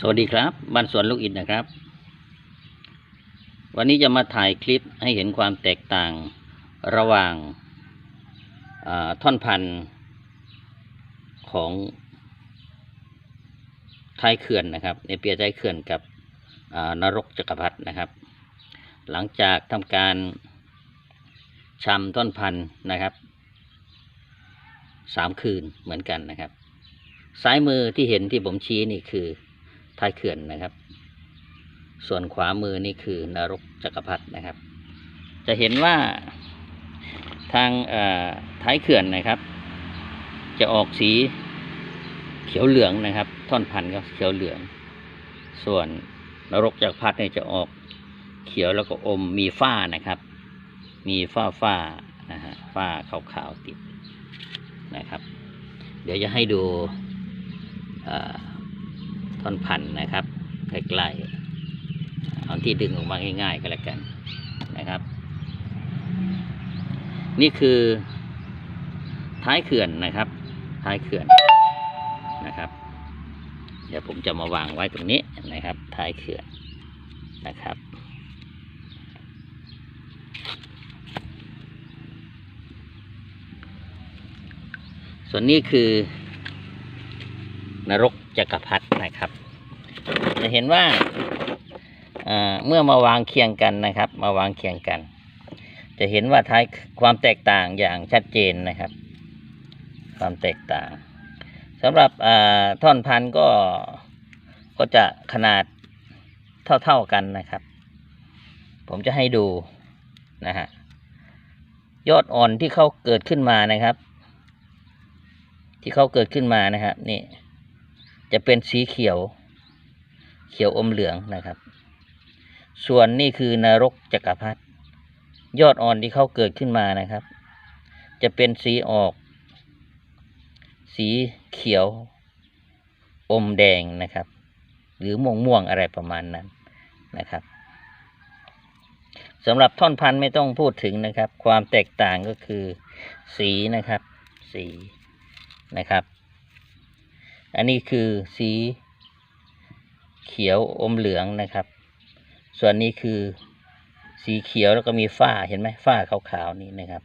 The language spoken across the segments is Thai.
สวัสดีครับบ้านสวนลูกอินนะครับ วันนี้จะมาถ่ายคลิปให้เห็นความแตกต่างระหว่างาท่อนพันธุ์ของท้ายเขื่อนนะครับในเปียท้ายเขื่อนกับนรกจักรพรรดินะครับ หลังจากทำการชำต้นพันธุ์นะครับสามคืนเหมือนกันนะครับ ซ้ายมือที่เห็นที่ผมชี้นี่คือ ท้ายเขื่อนนะครับ ส่วนขวามือนี่คือนรกจักรพรรดินะครับ จะเห็นว่าทางท้ายเขื่อนนะครับ จะออกสีเขียวเหลืองนะครับ ท่อนพันธุ์ก็เขียวเหลือง ส่วนนรกจักรพรรดิเนี่ยจะออกเขียวแล้วก็อมมีฝ้านะครับ มีฝ้าฝ้านะฮะฝ้าขาวๆติดนะครับ เดี๋ยวจะให้ดูอ่อ ท่อนพันธุ์นะครับใกล้ๆเอาที่ดึงออกมาง่ายๆก็แล้วกันนะครับ นี่คือท้ายเขื่อนนะครับ ท้ายเขื่อนนะครับ เดี๋ยวผมจะมาวางไว้ตรงนี้นะครับ ท้ายเขื่อนนะครับส่วนนี้คือนรก จักรพรรดินะครับ จะเห็นว่าเมื่อมาวางเคียงกันนะครับ มาวางเคียงกัน จะเห็นว่าท้ายความแตกต่างอย่างชัดเจนนะครับ ความแตกต่างสำหรับท่อนพันก็ก็จะขนาดเท่าๆกันนะครับ ผมจะให้ดูนะฮะยอดอ่อนที่เขาเกิดขึ้นมานะครับ ที่เขาเกิดขึ้นมานะครับ นี่ จะเป็นสีเขียว เขียวอมเหลืองนะครับ ส่วนนี่คือนรกจักรพรรดิยอดอ่อนที่เขาเกิดขึ้นมานะครับ จะเป็นสีออก สีเขียว อมแดงนะครับ หรือม่วงม่วงอะไรประมาณนั้นนะครับสำหรับท่อนพันธุ์ไม่ต้องพูดถึงนะครับ ความแตกต่างก็คือ สีนะครับ สีนะครับ อันนี้คือสีเขียวอมเหลืองนะครับ ส่วนนี้คือสีเขียวแล้วก็มีฝ้าเห็นไหมฝ้าขาวๆนี่นะครับ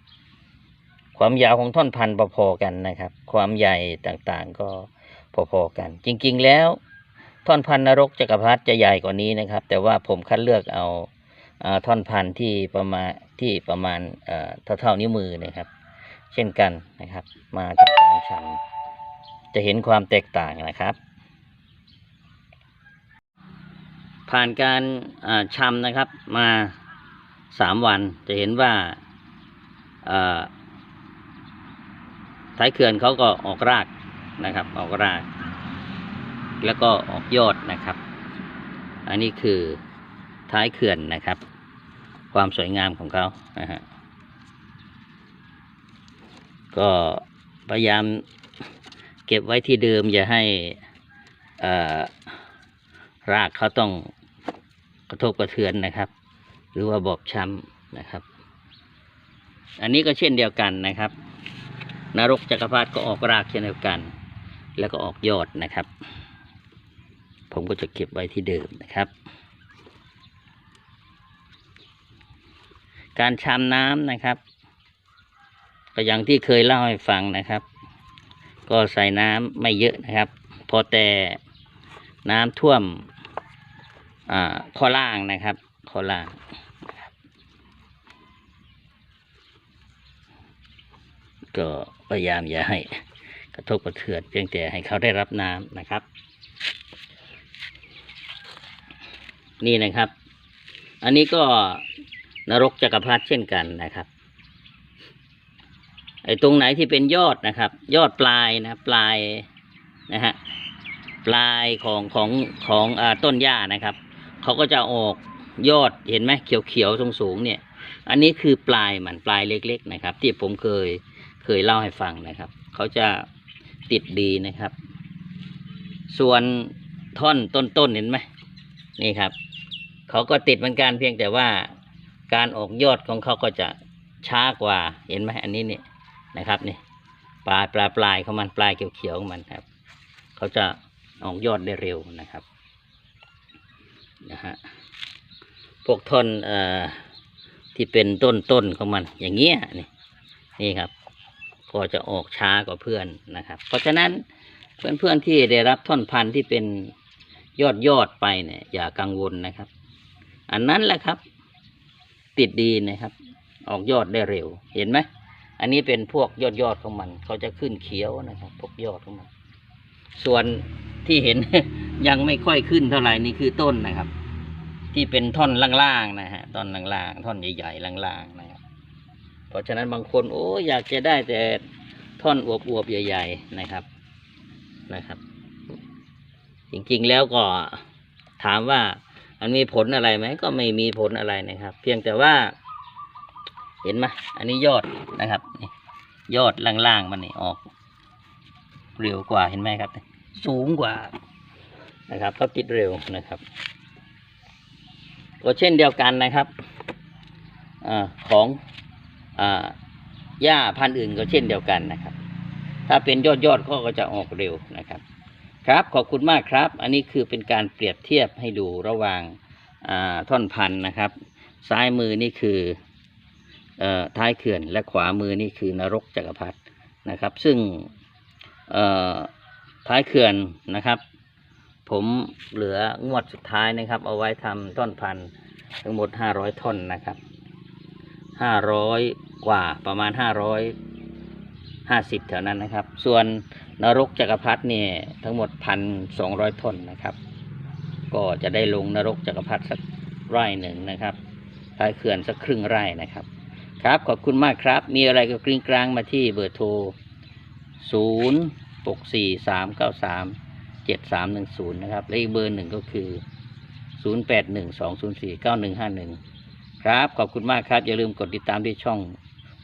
ความยาวของท่อนพันธุ์พอๆกันนะครับ ความใหญ่ต่างๆก็พอๆกัน จริงๆแล้วท่อนพันธุ์นรกจักรพรรดิจะใหญ่กว่านี้นะครับ แต่ว่าผมคัดเลือกเอาท่อนพันธุ์ที่ประมาณที่ประมาณเอ่อเท่าๆนิ้วมือนะครับ เช่นกันนะครับ มาทำการชำ จะเห็นความแตกต่างนะครับ ผ่านการอ่าชำนะครับมาสามวันจะเห็นว่าท้ายเขื่อนเขาก็ออกรากนะครับ ออกราก แล้วก็ออกยอดนะครับ อันนี้คือท้ายเขื่อนนะครับ ความสวยงามของเขานะฮะก็พยายาม เก็บไว้ที่เดิมอย่าให้รากเขาต้องกระทบกระเทือนนะครับ หรือว่าบอบช้ำนะครับ อันนี้ก็เช่นเดียวกันนะครับ นรกจักรพรรดิก็ออกรากเช่นเดียวกัน แล้วก็ออกยอดนะครับ ผมก็จะเก็บไว้ที่เดิมนะครับ การชำน้ำนะครับก็อย่างที่เคยเล่าให้ฟังนะครับ ก็ใส่น้ำไม่เยอะนะครับ พอแต่น้ำท่วมอ่าข้อล่างนะครับ ข้อล่างก็พยายามอย่าให้กระทบกระเทือนเพียงแต่ให้เขาได้รับน้ำนะครับ นี่นะครับ อันนี้ก็นรกจักรพรรดิเช่นกันนะครับ ไอ้ตรงไหนที่เป็นยอดนะครับ ยอดปลายนะปลายนะฮะปลายของของของอต้นหญ้านะครับเขาก็จะออกยอดเห็นไหมเขียวเขียวสูงสูงเนี่ย อันนี้คือปลายมันปลายเล็ก ๆ นะครับ ที่ผมเคยเคยเล่าให้ฟังนะครับเขาจะติดดีนะครับ ส่วนท่อนต้นๆเห็นไหมนี่ครับเขาก็ติดเหมือนกันเพียงแต่ว่าการออกยอดของเขาก็จะช้ากว่าเห็นไหมอันนี้เนี่ย นะครับนี่ปลายปลายปลายของมันปลายเขียวๆของมันครับ เขาจะออกยอดได้เร็วนะครับนะฮะพวกท่อนเอ่อที่เป็นต้นต้นของมันอย่างเงี้ยนี่นี่ครับ ก็จะออกช้ากว่าเพื่อนนะครับ เพราะฉะนั้นเพื่อนๆที่ได้รับท่อนพันธุ์ที่เป็นยอดยอดไปเนี่ย อย่ากังวลนะครับ อันนั้นแหละครับ ติดดีนะครับ ออกยอดได้เร็วเห็นไหม อันนี้เป็นพวกยอดยอดของมัน เขาจะขึ้นเขียวนะครับ พวกยอดของมัน ส่วนที่เห็นยังไม่ค่อยขึ้นเท่าไหร่นี่คือต้นนะครับ ที่เป็นท่อนล่างๆนะฮะท่อนล่างๆท่อนใหญ่ๆล่างๆนะครับ เพราะฉะนั้นบางคนโอ้อยากจะได้แต่ท่อนอวบๆใหญ่ ๆนะครับนะครับ จริงๆแล้วก็ถามว่ามันมีผลอะไรไหมก็ไม่มีผลอะไรนะครับ เพียงแต่ว่า เห็นไหมอันนี้ยอดนะครับนี่ยอดล่างๆมันนี่ออกเร็วกว่าเห็นไหมครับ สูงกว่านะครับเขาติดเร็วนะครับก็เช่นเดียวกันนะครับอของหญ้าพันธุ์อื่นก็เช่นเดียวกันนะครับ ถ้าเป็นยอดยอดก็จะออกเร็วนะครับ ครับขอบคุณมากครับ อันนี้คือเป็นการเปรียบเทียบให้ดูระหว่างท่อนพันธุ์นะครับ ซ้ายมือนี่คือ ท้ายเขื่อนและขวามือนี่คือนรกจักรพรรดินะครับ ซึ่งท้ายเขื่อนนะครับ ผมเหลืองวดสุดท้ายนะครับ เอาไว้ทำต้นพันธุ์ทั้งหมดห้าร้อยท่อนนะครับห้าร้อยกว่าประมาณห้าร้อยห้าสิบแถวนั้นนะครับ ส่วนนรกจักรพรรดิเนี่ยทั้งหมดพันสองร้อยท่อนนะครับ ก็จะได้ลงนรกจักรพรรดิสักไร่หนึ่งนะครับท้ายเขื่อนสักครึ่งไร่นะครับ ครับ ขอบคุณมากครับ มีอะไรก็กริ้งกลางมาที่เบอร์โทร 0643937310 นะครับ และอีกเบอร์หนึ่งก็คือ 0812049151 ครับ ขอบคุณมากครับ อย่าลืมกดติดตามที่ช่อง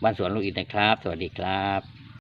บ้านสวนลูกอินนะครับ สวัสดีครับ